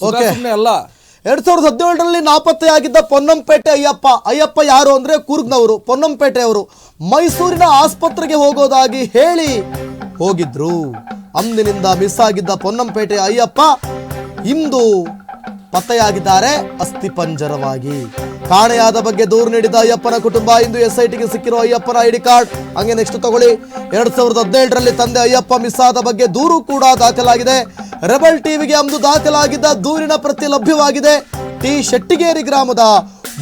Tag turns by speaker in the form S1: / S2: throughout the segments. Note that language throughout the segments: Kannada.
S1: ಸುಮ್ಮನೆ ಅಲ್ಲ.
S2: ಎರಡ್ ಸಾವಿರದ ಹದಿನೇಳರಲ್ಲಿ ನಾಪತ್ತೆಯಾಗಿದ್ದ ಪೊನ್ನಂಪೇಟೆ ಅಯ್ಯಪ್ಪ ಅಯ್ಯಪ್ಪ ಯಾರು ಅಂದ್ರೆ ಕೂರ್ಗ್ನವರು ಪೊನ್ನಂಪೇಟೆಯವರು ಮೈಸೂರಿನ ಆಸ್ಪತ್ರೆಗೆ ಹೋಗೋದಾಗಿ ಹೇಳಿ ಹೋಗಿದ್ರು. ಅಂದಿನಿಂದ ಮಿಸ್ ಆಗಿದ್ದ ಪೊನ್ನಂಪೇಟೆ ಅಯ್ಯಪ್ಪ ಇಂದು ಪತ್ತೆಯಾಗಿದ್ದಾರೆ ಅಸ್ಥಿಪಂಜರವಾಗಿ ಕಾಣೆಯಾದ ಬಗ್ಗೆ ದೂರು ನೀಡಿದ ಅಯ್ಯಪ್ಪನ ಕುಟುಂಬ ಇಂದು ಎಸ್ ಐ ಟಿಗೆ ಸಿಕ್ಕಿರುವ ಅಯ್ಯಪ್ಪನ ಐಡಿ ಕಾರ್ಡ್ ಹಂಗೆ ನೆಕ್ಸ್ಟ್ ತಗೊಳ್ಳಿ. ಎರಡ್ ಸಾವಿರದ ಹದಿನೇಳರಲ್ಲಿ ತಂದೆ ಅಯ್ಯಪ್ಪ ಮಿಸ್ ಆದ ಬಗ್ಗೆ ದೂರು ಕೂಡ ದಾಖಲಾಗಿದೆ. ರೆಬಲ್ ಟಿವಿಗೆ ಅಂದು ದಾಖಲಾಗಿದ್ದ ದೂರಿನ ಪ್ರತಿ ಲಭ್ಯವಾಗಿದೆ. ಟಿ ಶೆಟ್ಟಿಗೇರಿ ಗ್ರಾಮದ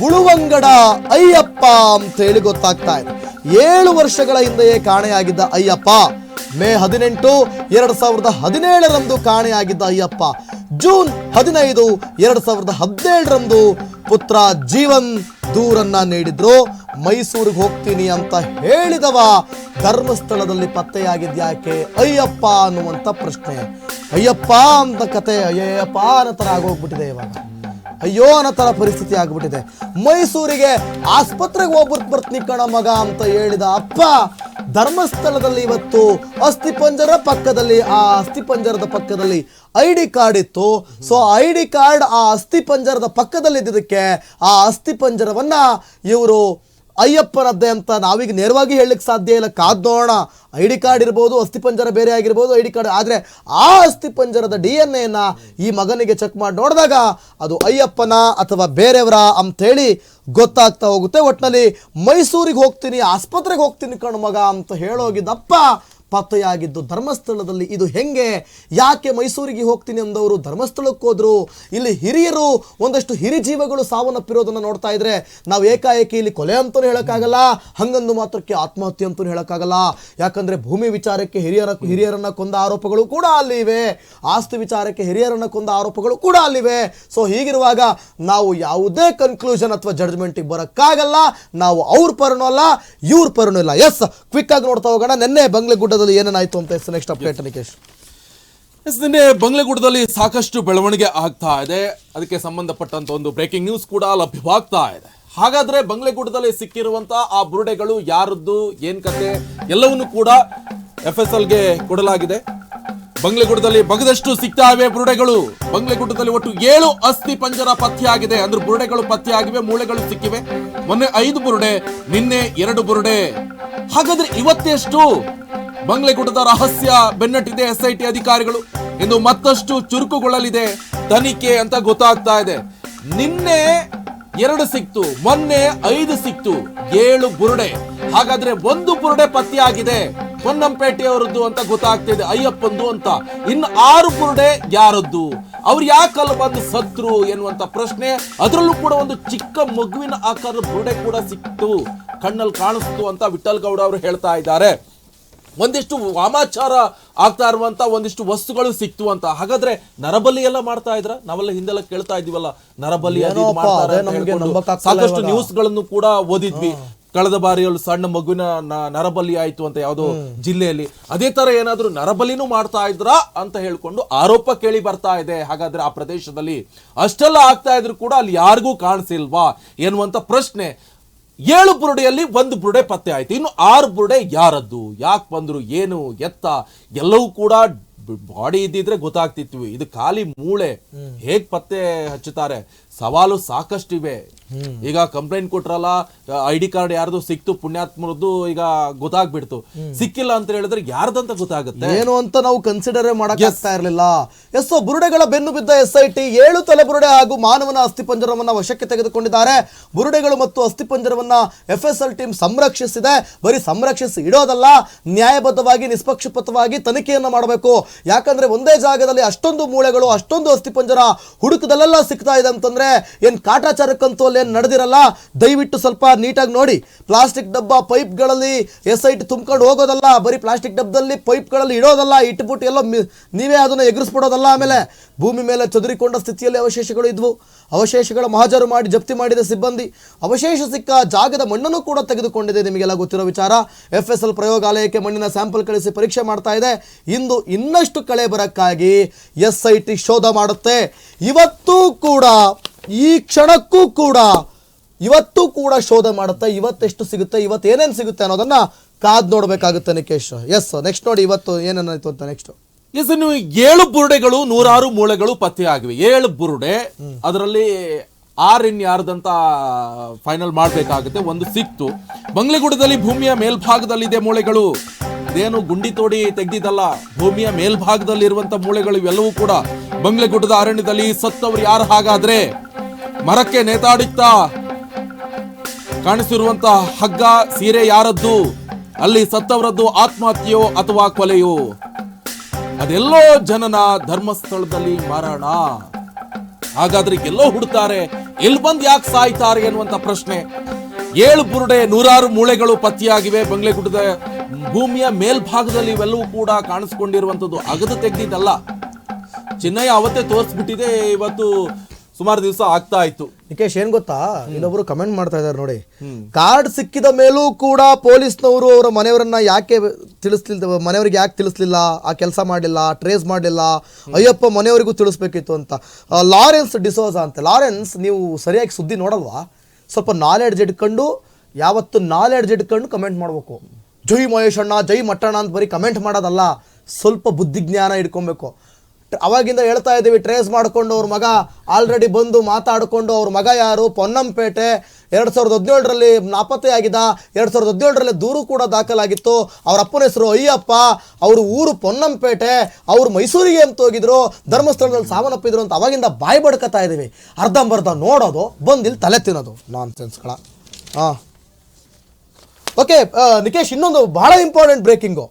S2: ಉಳುವಂಗಡ ಅಯ್ಯಪ್ಪ ಅಂತ ಹೇಳಿ ಗೊತ್ತಾಗ್ತಾ ಇದೆ. ಏಳು ವರ್ಷಗಳ ಹಿಂದೆಯೇ ಕಾಣೆಯಾಗಿದ್ದ ಅಯ್ಯಪ್ಪ. ಮೇ ಹದಿನೆಂಟು ಎರಡು ಸಾವಿರದ ಹದಿನೇಳರಂದು ಕಾಣೆಯಾಗಿದ್ದ ಅಯ್ಯಪ್ಪ. ಜೂನ್ ಹದಿನೈದು ಎರಡು ಸಾವಿರದ ಹದಿನೇಳರಂದು ಪುತ್ರ ಜೀವನ್ ದೂರನ್ನ ನೀಡಿದ್ರು. ಮೈಸೂರಿಗೆ ಹೋಗ್ತೀನಿ ಅಂತ ಹೇಳಿದವ. ಧರ್ಮಸ್ಥಳದಲ್ಲಿ ಪತ್ತೆಯಾಗಿದ್ಯಾಕೆ ಅಯ್ಯಪ್ಪ ಅನ್ನುವಂಥ ಪ್ರಶ್ನೆ. ಅಯ್ಯಪ್ಪ ಅಂತ ಕತೆ ಅಯ್ಯಪ್ಪ ಅನ್ನೋ ಥರ ಆಗೋಗ್ಬಿಟ್ಟಿದೆ ಇವಾಗ. ಅಯ್ಯೋ ಅನ್ನೋ ಥರ ಪರಿಸ್ಥಿತಿ ಆಗ್ಬಿಟ್ಟಿದೆ. ಮೈಸೂರಿಗೆ ಆಸ್ಪತ್ರೆಗೆ ಹೋಗ್ಬಿಟ್ಟು ಬರ್ತೀನಿ ಕಣ ಮಗ ಅಂತ ಹೇಳಿದ ಅಪ್ಪ. ಧರ್ಮಸ್ಥಳದಲ್ಲಿ ಇವತ್ತು ಅಸ್ಥಿಪಂಜರ ಪಕ್ಕದಲ್ಲಿ, ಆ ಅಸ್ಥಿಪಂಜರದ ಪಕ್ಕದಲ್ಲಿ ಐ ಡಿ ಕಾರ್ಡ್ ಇತ್ತು. ಸೊ ಐ ಡಿ ಕಾರ್ಡ್ ಆ ಅಸ್ಥಿಪಂಜರದ ಪಕ್ಕದಲ್ಲಿ ಇದ್ದಿದ್ದಕ್ಕೆ ಆ ಅಸ್ಥಿಪಂಜರವನ್ನು ಇವರು ಅಯ್ಯಪ್ಪನದ್ದೇ ಅಂತ ನಾವೀಗ ನೇರವಾಗಿ ಹೇಳಲಿಕ್ಕೆ ಸಾಧ್ಯ ಇಲ್ಲ. ಕಾದ್ ನೋಡೋಣ ಐ ಡಿ ಕಾರ್ಡ್ ಇರ್ಬೋದು ಅಸ್ಥಿಪಂಜರ ಬೇರೆ ಆಗಿರ್ಬೋದು, ಐ ಡಿ ಕಾರ್ಡ್. ಆದರೆ ಆ ಅಸ್ಥಿಪಂಜರದ ಡಿ ಎನ್ ಎನ ಈ ಮಗನಿಗೆ ಚೆಕ್ ಮಾಡಿ ನೋಡಿದಾಗ ಅದು ಅಯ್ಯಪ್ಪನ ಅಥವಾ ಬೇರೆಯವರ ಅಂಥೇಳಿ ಗೊತ್ತಾಗ್ತಾ ಹೋಗುತ್ತೆ. ಒಟ್ಟಿನಲ್ಲಿ ಮೈಸೂರಿಗೆ ಹೋಗ್ತೀನಿ, ಆಸ್ಪತ್ರೆಗೆ ಹೋಗ್ತೀನಿ ಕಣ್ಮಗ ಅಂತ ಹೇಳೋಗಿದ್ದಪ್ಪ. ಪತ್ತೆಯಾಗಿದ್ದು ಧರ್ಮಸ್ಥಳದಲ್ಲಿ ಇದು ಹೆಂಗೆ? ಯಾಕೆ ಮೈಸೂರಿಗೆ ಹೋಗ್ತೀನಿ ಅಂದವರು ಧರ್ಮಸ್ಥಳಕ್ಕೆ ಹೋದ್ರು? ಇಲ್ಲಿ ಹಿರಿಯರು ಒಂದಷ್ಟು ಹಿರಿ ಜೀವಗಳು ಸಾವನ್ನಪ್ಪಿರೋದನ್ನ ನೋಡ್ತಾ ಇದ್ರೆ ನಾವು ಏಕಾಏಕಿ ಇಲ್ಲಿ ಕೊಲೆ ಅಂತಲೂ ಹೇಳೋಕ್ಕಾಗಲ್ಲ, ಹಂಗಂದು ಮಾತ್ರಕ್ಕೆ ಆತ್ಮಹತ್ಯೆ ಅಂತಲೂ ಹೇಳೋಕ್ಕಾಗಲ್ಲ. ಯಾಕಂದ್ರೆ ಭೂಮಿ ವಿಚಾರಕ್ಕೆ ಹಿರಿಯರ, ಹಿರಿಯರನ್ನ ಕೊಂದ ಆರೋಪಗಳು ಕೂಡ ಅಲ್ಲಿ ಇವೆ. ಆಸ್ತಿ ವಿಚಾರಕ್ಕೆ ಹಿರಿಯರನ್ನ ಕೊಂದ ಆರೋಪಗಳು ಕೂಡ ಅಲ್ಲಿವೆ ಸೊ ಹೀಗಿರುವಾಗ ನಾವು ಯಾವುದೇ ಕನ್ಕ್ಲೂಷನ್ ಅಥವಾ ಜಡ್ಜ್ಮೆಂಟಿಗೆ ಬರೋಕ್ಕಾಗಲ್ಲ. ನಾವು ಅವ್ರ ಪರನೂ ಅಲ್ಲ, ಇವ್ರ ಪರನೂ ಇಲ್ಲ. ಎಸ್ ಕ್ವಿಕ್ ಆಗಿ ನೋಡ್ತಾ ಹೋಗೋಣ. ನಿನ್ನೆ ಬಂಗ್ಲೆಗುಡ್ಡದಲ್ಲಿ ಏನೇನಾಯ್ತು ಅಂತ ನೆಕ್ಸ್ಟ್ ಅಪ್ಡೇಟ್ ನಿಕೇಶ್
S1: ಎಸ್, ನಿನ್ನೆ ಬಂಗ್ಲೆಗೂಡದಲ್ಲಿ ಸಾಕಷ್ಟು ಬೆಳವಣಿಗೆ ಆಗ್ತಾ ಇದೆ. ಅದಕ್ಕೆ ಸಂಬಂಧಪಟ್ಟಂತ ಒಂದು ಬ್ರೇಕಿಂಗ್ ನ್ಯೂಸ್ ಕೂಡ ಲಭ್ಯವಾಗ್ತಾ ಇದೆ. ಹಾಗಾದ್ರೆ ಬಂಗ್ಲೆಗೂಡದಲ್ಲಿ ಸಿಕ್ಕಿರುವಂತ ಆ ಬುರುಡೆಗಳು ಯಾರದ್ದು, ಏನ್ ಕತೆ, ಎಲ್ಲವನ್ನು ಕೂಡ ಎಫ್ ಎಸ್ ಎಲ್ಗೆ ಕೊಡಲಾಗಿದೆ. ಬಂಗ್ಲೆಗೂಡದಲ್ಲಿ ಬಗದಷ್ಟು ಸಿಗ್ತಾ ಇವೆ ಬುರುಡೆಗಳು. ಬಂಗ್ಲೆಗೂಡದಲ್ಲಿ ಒಟ್ಟು ಏಳು ಅಸ್ಥಿ ಪಂಜರ ಪತ್ತೆಯಾಗಿದೆ. ಅಂದ್ರೆ ಬುರುಡೆಗಳು ಪತ್ತೆಯಾಗಿವೆ, ಮೂಳೆಗಳು ಸಿಕ್ಕಿವೆ. ಮೊನ್ನೆ ಐದು ಬುರುಡೆ, ನಿನ್ನೆ ಎರಡು ಬುರುಡೆ. ಹಾಗಾದ್ರೆ ಇವತ್ತೆಷ್ಟು? ಬಂಗ್ಲೆಗುಡ್ಡದ ರಹಸ್ಯ ಬೆನ್ನಟ್ಟಿದೆ ಎಸ್ ಐ ಟಿ ಅಧಿಕಾರಿಗಳು. ಇಂದು ಮತ್ತಷ್ಟು ಚುರುಕುಗೊಳ್ಳಲಿದೆ ತನಿಖೆ ಅಂತ ಗೊತ್ತಾಗ್ತಾ ಇದೆ. ನಿನ್ನೆ ಎರಡು ಸಿಕ್ತು, ಮೊನ್ನೆ ಐದು ಸಿಕ್ತು, ಏಳು ಬುರುಡೆ. ಹಾಗಾದ್ರೆ ಒಂದು ಬುರುಡೆ ಪತ್ತೆಯಾಗಿದೆ ಪೊನ್ನಂಪೇಟೆಯವರದ್ದು ಅಂತ ಗೊತ್ತಾಗ್ತಿದೆ ಅಯ್ಯಪ್ಪಂದು ಅಂತ. ಇನ್ನು ಆರು ಬುರುಡೆ ಯಾರದ್ದು? ಅವ್ರು ಯಾಕಲ್ಲ ಬಂದು ಸತ್ರು ಎನ್ನುವಂತ ಪ್ರಶ್ನೆ. ಅದರಲ್ಲೂ ಕೂಡ ಒಂದು ಚಿಕ್ಕ ಮಗುವಿನ ಆಕಾರದ ಬುರುಡೆ ಕೂಡ ಸಿಕ್ತು, ಕಣ್ಣಲ್ಲಿ ಕಾಣಿಸ್ತು ಅಂತ ವಿಠಲ್ ಗೌಡ ಅವರು ಹೇಳ್ತಾ ಇದ್ದಾರೆ. ಒಂದಿಷ್ಟು ವಾಮಾಚಾರ ಆಗ್ತಾ ಇರುವಂತ ಒಂದಿಷ್ಟು ವಸ್ತುಗಳು ಸಿಕ್ತು ಅಂತ. ಹಾಗಾದ್ರೆ ನರಬಲಿ ಎಲ್ಲ ಮಾಡ್ತಾ ಇದ್ರ? ನಾವೆಲ್ಲ ಹಿಂದೆಲ್ಲ ಕೇಳ್ತಾ ಇದೀವಲ್ಲ ನರಬಲಿ ಸಾಕಷ್ಟು. ನ್ಯೂಸ್ಗಳನ್ನು ಕೂಡ ಓದಿದ್ವಿ. ಕಳೆದ ಬಾರಿಯಲ್ಲಿ ಸಣ್ಣ ಮಗುವಿನ ನರಬಲಿ ಆಯ್ತು ಅಂತ ಯಾವುದೋ ಜಿಲ್ಲೆಯಲ್ಲಿ. ಅದೇ ತರ ಏನಾದ್ರೂ ನರಬಲಿನೂ ಮಾಡ್ತಾ ಇದ್ರ ಅಂತ ಹೇಳ್ಕೊಂಡು ಆರೋಪ ಕೇಳಿ ಬರ್ತಾ ಇದೆ. ಹಾಗಾದ್ರೆ ಆ ಪ್ರದೇಶದಲ್ಲಿ ಅಷ್ಟೆಲ್ಲ ಆಗ್ತಾ ಇದ್ರು ಕೂಡ ಅಲ್ಲಿ ಯಾರಿಗೂ ಕಾಣಿಸಿಲ್ವಾ ಎನ್ನುವಂತ ಪ್ರಶ್ನೆ. ಏಳು ಬುರುಡೆಯಲ್ಲಿ ಒಂದು ಬುರುಡೆ ಪತ್ತೆ ಆಯ್ತು. ಇನ್ನು ಆರು ಬುರುಡೆ ಯಾರದ್ದು? ಯಾಕೆ ಬಂದ್ರು? ಏನು? ಎತ್ತ? ಎಲ್ಲವೂ ಕೂಡ ಬಾಡಿ ಇದ್ದಿದ್ರೆ ಗೊತ್ತಾಗ್ತಿತ್ತು. ಇದು ಖಾಲಿ ಮೂಳೆ. ಹೇಗ್ ಪತ್ತೆ ಹಚ್ಚುತ್ತಾರೆ? ಸವಾಲು ಸಾಕಷ್ಟಿವೆ. ಈಗ ಕಂಪ್ಲೇಂಟ್ ಕೊಟ್ರಲ್ಲ ಐ ಡಿ ಕಾರ್ಡ್ ಯಾರ್ದು ಸಿಕ್ತು ಪುಣ್ಯಾತ್ಮರದ್ದು ಈಗ ಗೊತ್ತಾಗ್ಬಿಡ್ತು. ಸಿಕ್ಕಿಲ್ಲ ಅಂತ ಹೇಳಿದ್ರೆ ಯಾರ್ದಂತ ಗೊತ್ತಾಗುತ್ತೆ?
S2: ಏನು ಅಂತ ನಾವು ಕನ್ಸಿಡರ್ ಮಾಡಕ್ಕಾಗ್ತಾ ಇರಲಿಲ್ಲ. ಎಸ್ ಬುರುಡೆಗಳ ಬೆನ್ನು ಬಿದ್ದ ಎಸ್ ಐ ಟಿ ಏಳು ತಲೆ ಬುರುಡೆ ಹಾಗೂ ಮಾನವನ ಅಸ್ಥಿಪಂಜರವನ್ನ ವಶಕ್ಕೆ ತೆಗೆದುಕೊಂಡಿದ್ದಾರೆ. ಬುರುಡೆಗಳು ಮತ್ತು ಅಸ್ಥಿಪಂಜರವನ್ನ ಎಫ್ ಎಸ್ ಎಲ್ ಟೀಮ್ ಸಂರಕ್ಷಿಸಿದೆ. ಬರೀ ಸಂರಕ್ಷಿಸಿ ಇಡೋದಲ್ಲ ನ್ಯಾಯಬದ್ಧವಾಗಿ ನಿಷ್ಪಕ್ಷಪಾತವಾಗಿ ತನಿಖೆಯನ್ನ ಮಾಡಬೇಕು. ಯಾಕಂದ್ರೆ ಒಂದೇ ಜಾಗದಲ್ಲಿ ಅಷ್ಟೊಂದು ಮೂಳೆಗಳು ಅಷ್ಟೊಂದು ಅಸ್ಥಿಪಂಜರ ಹುಡುಕದಲ್ಲೆಲ್ಲ ಸಿಗ್ತಾ ಇದೆ ಅಂತಂದ್ರೆ ಏನ್ ಕಾಟಾಚಾರಕ್ಕಂತೂ ಅಲ್ಲಿ ಏನ್ ನಡೆದಿರಲ್ಲ, ದಯವಿಟ್ಟು ಸ್ವಲ್ಪ ನೀಟಾಗಿ ನೋಡಿ. ಪ್ಲಾಸ್ಟಿಕ್ ಡಬ್ಬ ಪೈಪ್ಗಳಲ್ಲಿ ಎಸ್ ಐ ಟಿ ತುಂಬ್ಕೊಂಡು ಹೋಗೋದಲ್ಲ, ಬರೀ ಪ್ಲಾಸ್ಟಿಕ್ ಡಬ್ಬದಲ್ಲಿ ಪೈಪ್ಗಳಲ್ಲಿ ಇಡೋದಲ್ಲ, ಇಟ್ಬಿಟ್ಟು ಎಲ್ಲೋ ನೀವೇ ಅದನ್ನ ಎಗರಿಸ್ಬಿಡೋದಲ್ಲ ಆಮೇಲೆ. ಭೂಮಿ ಮೇಲೆ ಚದುರಿಕೊಂಡ ಸ್ಥಿತಿಯಲ್ಲಿ ಅವಶೇಷಗಳು ಇದ್ವು. ಅವಶೇಷಗಳ ಮಹಾಜರು ಮಾಡಿ ಜಪ್ತಿ ಮಾಡಿದ ಸಿಬ್ಬಂದಿ. ಅವಶೇಷ ಸಿಕ್ಕ ಜಾಗದ ಮಣ್ಣನ್ನು ಕೂಡ ತೆಗೆದುಕೊಂಡಿದೆ ನಿಮಗೆಲ್ಲ ಗೊತ್ತಿರೋ ವಿಚಾರ. ಎಫ್ ಎಸ್ ಎಲ್ ಪ್ರಯೋಗಾಲಯಕ್ಕೆ ಮಣ್ಣಿನ ಸ್ಯಾಂಪಲ್ ಕಳಿಸಿ ಪರೀಕ್ಷೆ ಮಾಡ್ತಾ ಇದೆ. ಇಂದು ಇನ್ನಷ್ಟು ಕಳೆ ಬರಕ್ಕಾಗಿ ಎಸ್ ಐ ಟಿ ಶೋಧ ಮಾಡುತ್ತೆ. ಇವತ್ತೂ ಕೂಡ ಈ ಕ್ಷಣಕ್ಕೂ ಕೂಡ ಇವತ್ತು ಕೂಡ ಶೋಧ ಮಾಡುತ್ತೆ ಇವತ್ತೆಷ್ಟು ಸಿಗುತ್ತೆ ಇವತ್ತು ಏನೇನು ಸಿಗುತ್ತೆ ಅನ್ನೋದನ್ನ ಕಾದ್ ನೋಡ್ಬೇಕಾಗುತ್ತೆ ನಿಕೇಶ್. ಎಸ್ ನೆಕ್ಸ್ಟ್ ನೋಡಿ ಇವತ್ತು ಏನೇನಾಯ್ತು ಅಂತ ನೆಕ್ಸ್ಟ್
S1: ಎಸ್ ಏಳು ಬುರುಡೆಗಳು ನೂರಾರು ಮೂಳೆಗಳು ಪತ್ತೆಯಾಗಿವೆ ಏಳು ಬುರುಡೆ ಅದರಲ್ಲಿ ಆರ್ ಇನ್ ಯಾರ್ದಂತ ಫೈನಲ್ ಮಾಡಬೇಕಾಗುತ್ತೆ ಒಂದು ಸಿಕ್ತು. ಬಂಗ್ಲೆಗೂಡದಲ್ಲಿ ಭೂಮಿಯ ಮೇಲ್ಭಾಗದಲ್ಲಿದೆ ಮೂಳೆಗಳು. ಅದೇನು ಗುಂಡಿ ತೋಡಿ ತೆಗ್ದಿದ್ದಲ್ಲ ಭೂಮಿಯ ಮೇಲ್ಭಾಗದಲ್ಲಿ ಇರುವಂತ ಮೂಳೆಗಳು ಇವೆಲ್ಲವೂ ಕೂಡ ಬಂಗ್ಲೆಗುಡ್ಡದ ಅರಣ್ಯದಲ್ಲಿ ಸತ್ತವರು ಯಾರು ಹಾಗಾದ್ರೆ? ಮರಕ್ಕೆ ನೇತಾಡಿತ್ತಾ ಕಾಣಿಸಿರುವಂತ ಹಗ್ಗ, ಸೀರೆ ಯಾರದ್ದು? ಅಲ್ಲಿ ಸತ್ತವರದ್ದು ಆತ್ಮಹತ್ಯೆಯೋ ಅಥವಾ ಕೊಲೆಯೋ? ಅದೆಲ್ಲೋ ಜನನ ಧರ್ಮಸ್ಥಳದಲ್ಲಿ ಮಾರಾಣ. ಹಾಗಾದ್ರೆ ಎಲ್ಲೋ ಹುಡ್ತಾರೆ ಎಲ್ಲಿ ಬಂದ್ ಯಾಕೆ ಸಾಯ್ತಾರೆ ಎನ್ನುವಂತ ಪ್ರಶ್ನೆ. ಏಳು ಬುರುಡೆ, ನೂರಾರು ಮೂಳೆಗಳು ಪತ್ತೆಯಾಗಿವೆ ಬಂಗ್ಲೆಗುಡ್ಡದ ಭೂಮಿಯ ಮೇಲ್ಭಾಗದಲ್ಲಿ ಇವೆಲ್ಲವೂ ಕೂಡ ಕಾಣಿಸ್ಕೊಂಡಿರುವಂತದ್ದು ಅಗದು ತೆಗ್ದಿದ್ದಲ್ಲ. ಚಿನ್ನಯ್ಯ ಅವತ್ತೇ ತೋರಿಸ್ಬಿಟ್ಟಿದೆ, ಇವತ್ತು ಸುಮಾರು ದಿವಸ ಆಗ್ತಾ ಇತ್ತು.
S2: ನಿಕೇಶ್ ಏನ್ ಗೊತ್ತಾ? ಇನ್ನೊಬ್ರು ಕಮೆಂಟ್ ಮಾಡ್ತಾ ಇದಾರೆ ನೋಡಿ. ಕಾರ್ಡ್ ಸಿಕ್ಕಿದ ಮೇಲೂ ಕೂಡ ಪೊಲೀಸ್ನವರು ಅವರ ಮನೆಯವರನ್ನ ಯಾಕೆ ತಿಳಿಸ್ಲಿಲ್ಲ ಮನೆಯವರಿಗೆ ಯಾಕೆ ತಿಳಿಸ್ಲಿಲ್ಲ ಆ ಕೆಲಸ ಮಾಡಲಿಲ್ಲ ಟ್ರೇಸ್ ಮಾಡಲಿಲ್ಲ ಅಯ್ಯಪ್ಪ ಮನೆಯವರಿಗೂ ತಿಳಿಸ್ಬೇಕಿತ್ತು ಅಂತ. ಲಾರೆನ್ಸ್ ಡಿಸೋಜಾ ಅಂತ. ಲಾರೆನ್ಸ್ ನೀವು ಸರಿಯಾಗಿ ಸುದ್ದಿ ನೋಡಲ್ವಾ? ಸ್ವಲ್ಪ ನಾಲೆಡ್ಜ್ ಇಟ್ಕೊಂಡು ಯಾವತ್ತು ನಾಲೆಡ್ಜ್ ಇಟ್ಕೊಂಡು ಕಮೆಂಟ್ ಮಾಡಬೇಕು. ಜೈ ಮಹೇಶಣ್ಣ ಅಣ್ಣ ಜೈ ಮಟ್ಟಣ್ಣ ಅಂತ ಬರೀ ಕಮೆಂಟ್ ಮಾಡೋದಲ್ಲ. ಸ್ವಲ್ಪ ಬುದ್ಧಿಜ್ಞಾನ ಇಟ್ಕೊಬೇಕು. ಅವಾಗಿಂದ ಹೇಳ್ತಾ ಇದ್ದೀವಿ ಟ್ರೇಸ್ ಮಾಡಿಕೊಂಡು ಅವ್ರ ಮಗ ಆಲ್ರೆಡಿ ಬಂದು ಮಾತಾಡಿಕೊಂಡು ಅವ್ರ ಮಗ ಯಾರು? ಪೊನ್ನಂಪೇಟೆ. ಎರಡು ಸಾವಿರದ ಹದಿನೇಳರಲ್ಲಿ ನಾಪತ್ತೆಯಾಗಿದ್ದ ಎರಡು ಸಾವಿರದ ಹದಿನೇಳರಲ್ಲಿ ದೂರು ಕೂಡ ದಾಖಲಾಗಿತ್ತು. ಅವ್ರ ಅಪ್ಪನ ಹೆಸರು ಅಯ್ಯಪ್ಪ, ಅವ್ರ ಊರು ಪೊನ್ನಂಪೇಟೆ. ಅವ್ರು ಮೈಸೂರಿಗೆ ಅಂತ ಹೋಗಿದ್ರು. ಧರ್ಮಸ್ಥಳದಲ್ಲಿ ಸಾವನ್ನಪ್ಪಿದ್ರು ಅಂತ ಅವಾಗಿಂದ ಬಾಯಿ ಬಡ್ಕತಾ ಇದ್ದೀವಿ. ಅರ್ಧಂಬರ್ಧ ನೋಡೋದು ಬಂದಿಲ್ಲಿ ತಲೆ ತಿನ್ನೋದು. ನಾನ್ ಸೆನ್ಸ್ಗಳ ಹಾಂ. ಓಕೆ ನಿಕೇಶ್, ಇನ್ನೊಂದು ಬಹಳ ಇಂಪಾರ್ಟೆಂಟ್ ಬ್ರೇಕಿಂಗು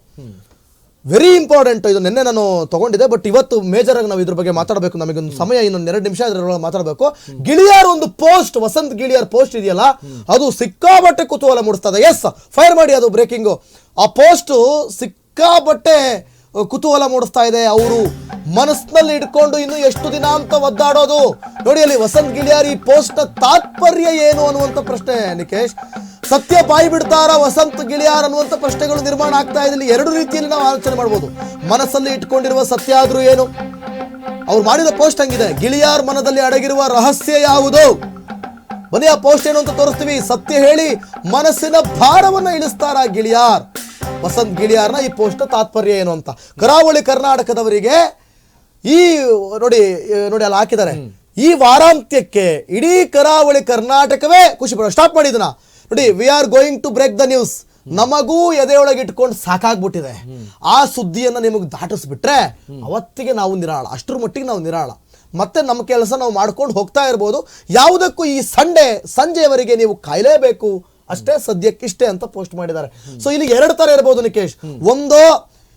S2: ವೆರಿ ಇಂಪಾರ್ಟೆಂಟ್ ಇದು ನಿನ್ನೆ ನಾನು ತಗೊಂಡಿದ್ದೆ ಬಟ್ ಇವತ್ತು ಮೇಜರ್ ಆಗಿ ನಾವು ಇದ್ರ ಬಗ್ಗೆ ಮಾತಾಡಬೇಕು. ನಮಗೊಂದು ಸಮಯ ಇನ್ನೊಂದು ಎರಡು ನಿಮಿಷ ಮಾತಾಡಬೇಕು. ಗಿಳಿಯಾರ್ ಒಂದು ಪೋಸ್ಟ್ ವಸಂತ್ ಗಿಳಿಯಾರ್ ಪೋಸ್ಟ್ ಇದೆಯಲ್ಲ, ಅದು ಸಿಕ್ಕಾಬಟ್ಟೆ ಕುತೂಹಲ ಮೂಡಿಸ್ತದೆ. ಎಸ್ ಫೈರ್ ಮಾಡಿ ಅದು ಬ್ರೇಕಿಂಗು ಆ ಪೋಸ್ಟ್ ಸಿಕ್ಕಾಬಟ್ಟೆ ಕುತೂಹಲ ಮೂಡಿಸ್ತಾ ಇದೆ. ಅವರು ಮನಸ್ಸಿನಲ್ಲಿ ಇಟ್ಕೊಂಡು ಇನ್ನು ಎಷ್ಟು ದಿನ ಅಂತ ಒದ್ದಾಡೋದು? ನೋಡಿ ಅಲ್ಲಿ ವಸಂತ್ ಗಿಳಿಯಾರ್ ಈ ಪೋಸ್ಟ್ ತಾತ್ಪರ್ಯ ಏನು ಅನ್ನುವಂಥ ಪ್ರಶ್ನೆ, ನಿಕೇಶ್. ಸತ್ಯ ಬಾಯಿ ಬಿಡ್ತಾರ ವಸಂತ ಗಿಳಿಯಾರ್ ಅನ್ನುವಂಥ ಪ್ರಶ್ನೆಗಳು ನಿರ್ಮಾಣ ಆಗ್ತಾ ಇದೆ. ಎರಡು ರೀತಿಯಲ್ಲಿ ನಾವು ಆಲೋಚನೆ ಮಾಡ್ಬೋದು. ಮನಸ್ಸಲ್ಲಿ ಇಟ್ಕೊಂಡಿರುವ ಸತ್ಯ ಆದರೂ ಏನು? ಅವ್ರು ಮಾಡಿದ ಪೋಸ್ಟ್ ಹಂಗಿದೆ. ಗಿಳಿಯಾರ್ ಮನದಲ್ಲಿ ಅಡಗಿರುವ ರಹಸ್ಯ ಯಾವುದು? ಬನ್ನಿ ಆ ಪೋಸ್ಟ್ ಏನು ಅಂತ ತೋರಿಸ್ತೀವಿ. ಸತ್ಯ ಹೇಳಿ ಮನಸ್ಸಿನ ಭಾರವನ್ನು ಇಳಿಸ್ತಾರ ಗಿಳಿಯಾರ್. ವಸಂತ್ ಗಿಳಿಯಾರ್ನ ಈ ಪೋಸ್ಟ್ ತಾತ್ಪರ್ಯ ಏನು ಅಂತ. ಕರಾವಳಿ ಕರ್ನಾಟಕದವರಿಗೆ ಈ ನೋಡಿ ನೋಡಿ ಅಲ್ಲಿ ಹಾಕಿದ್ದಾರೆ. ಈ ವಾರಾಂತ್ಯಕ್ಕೆ ಇಡೀ ಕರಾವಳಿ ಕರ್ನಾಟಕವೇ ಖುಷಿ ಪಡೋ ಸ್ಟಾಪ್ ಮಾಡಿದನ ನೋಡಿ we are going to break the news ನಮಗೂ ಎದೆಯೊಳಗೆ ಇಟ್ಕೊಂಡು ಸಾಕಾಗ್ಬಿಟ್ಟಿದೆ. ಆ ಸುದ್ದಿಯನ್ನ ನಿಮಗೆ ದಾಟಿಸ್ಬಿಟ್ರೆ ಅವತ್ತಿಗೆ ನಾವು ನಿರಾಳ ಅಷ್ಟರ ಮಟ್ಟಿಗೆ ನಾವು ನಿರಾಳ. ಮತ್ತೆ ನಮ್ಮ ಕೆಲಸ ನಾವು ಮಾಡ್ಕೊಂಡು ಹೋಗ್ತಾ ಇರ್ಬೋದು. ಯಾವುದಕ್ಕೂ ಈ ಸಂಡೇ ಸಂಜೆಯವರೆಗೆ ನೀವು ಕಾಯಲೇಬೇಕು. ಅಷ್ಟೇ ಸದ್ಯಕ್ಕಿಷ್ಟೇ ಅಂತ ಪೋಸ್ಟ್ ಮಾಡಿದ್ದಾರೆ. ಸೊ ಇಲ್ಲಿ ಎರಡು ತರ ಇರ್ಬೋದು ನಿಕೇಶ್. ಒಂದು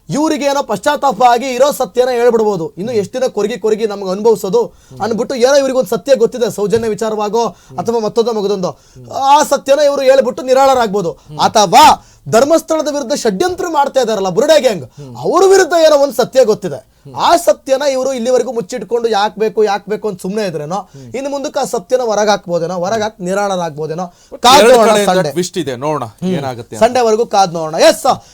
S2: ಇವರಿಗೆ ಏನೋ ಪಶ್ಚಾತ್ತಾಪ ಆಗಿ ಇರೋ ಸತ್ಯನ ಹೇಳ್ಬಿಡ್ಬೋದು. ಇನ್ನು ಎಷ್ಟು ದಿನ ಕೊರಗಿ ಕೊರಗಿ ನಮ್ಗೆ ಅನುಭವಿಸೋದು ಅನ್ಬಿಟ್ಟು ಏನೋ ಇವ್ರಿಗೊಂದು ಸತ್ಯ ಗೊತ್ತಿದೆ ಸೌಜನ್ಯ ವಿಚಾರವಾಗೋ ಅಥವಾ ಮತ್ತೊಂದು ಮಗದೊಂದು. ಆ ಸತ್ಯನ ಇವರು ಹೇಳ್ಬಿಟ್ಟು ನಿರಾಳರಾಗ್ಬೋದು. ಅಥವಾ ಧರ್ಮಸ್ಥಳದ ವಿರುದ್ಧ ಷಡ್ಯಂತ್ರ ಮಾಡ್ತಾ ಇದಾರಲ್ಲ ಬುರುಡೆ ಗ್ಯಾಂಗ್ ಅವ್ರ ವಿರುದ್ಧ ಏನೋ ಒಂದು ಸತ್ಯ ಗೊತ್ತಿದೆ. ಆ ಸತ್ಯನ ಇವರು ಇಲ್ಲಿವರೆಗೂ ಮುಚ್ಚಿಟ್ಕೊಂಡು ಯಾಕೆ ಬೇಕು ಯಾಕೆ ಬೇಕು ಅಂತ ಸುಮ್ಮನೆ ಇದ್ರೇನೋ ಇನ್ನು ಮುಂದಕ್ಕೆ ಆ ಸತ್ಯನ ಹೊರಗೆ ಹಾಕ್ಬೋದೇನೋ ಹೊರಗೆ ಹಾಕಿ ನಿರಾಳರಾಗ್ಬೋದೇನೋ ಕಾದ್ ನೋಡೋಣ ಸಂಡೆ. ಸಂಡೆವರೆಗೂ ಕಾದ್ ನೋಡೋಣ. ಎಸ್